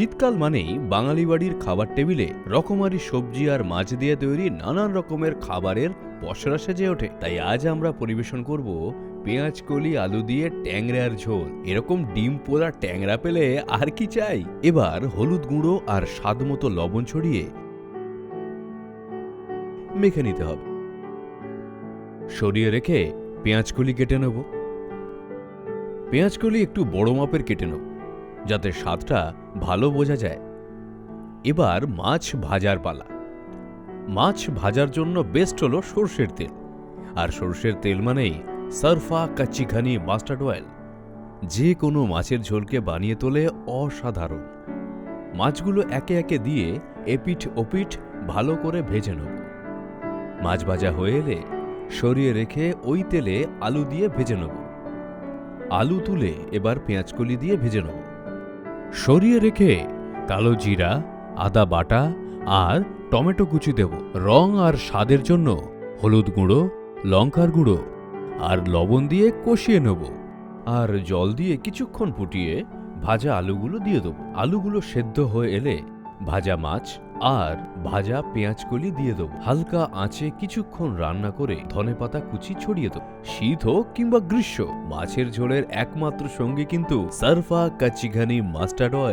শীতকাল মানেই বাঙালি বাড়ির খাবার টেবিলে রকমারি সবজি আর মাছ দিয়ে তৈরি নানান রকমের খাবারের পসরা সেজে ওঠে। তাই আজ আমরা পরিবেশন করব পেঁয়াজ, কলি, আলু দিয়ে ট্যাংরার ঝোল। এরকম ডিম পোলা ট্যাংরা পেলে আর কি চাই? এবার হলুদ গুঁড়ো আর স্বাদমতো লবণ ছড়িয়ে মেখে নিতে হবে। সরিয়ে রেখে পেঁয়াজকলি কেটে নেব। পেঁয়াজকলি একটু বড় মাপের কেটে নেব। যাতে স্বাদটা ভালো বোঝা যায়। এবার মাছ ভাজার পালা। মাছ ভাজার জন্য বেস্ট হলো সর্ষের তেল। আর সর্ষের তেল মানেই সারফা, কাচ্চিখানি মাস্টার্ড অয়েল যে কোনো মাছের ঝোলকে বানিয়ে তোলে অসাধারণ। মাছগুলো একে একে দিয়ে এপিঠ ওপিঠ ভালো করে ভেজে নেব। মাছ ভাজা হয়ে এলে সরিয়ে রেখে ওই তেলে আলু দিয়ে ভেজে নেব। আলু তুলে এবার পেঁয়াজকলি দিয়ে ভেজে নেব। সরিয়ে রেখে কালো জিরা, আদা বাটা আর টমেটো কুচি দেব। রং আর স্বাদের জন্য হলুদ গুঁড়ো, লঙ্কার গুঁড়ো আর লবণ দিয়ে কষিয়ে নেব। আর জল দিয়ে কিছুক্ষণ ফুটিয়ে ভাজা আলুগুলো দিয়ে দেবো। আলুগুলো সেদ্ধ হয়ে এলে ভাজা মাছ আর ভাজা পেঁয়াজকলি দিয়ে দেবো। হালকা আঁচে কিছুক্ষণ রান্না করে ধনে পাতা কুচি ছড়িয়ে দেবো। শীত হোক কিংবা গ্রীষ্ম, মাছের ঝোলের একমাত্র সঙ্গী কিন্তু সারফা কাচিঘানি মাস্টার্ড অয়েল।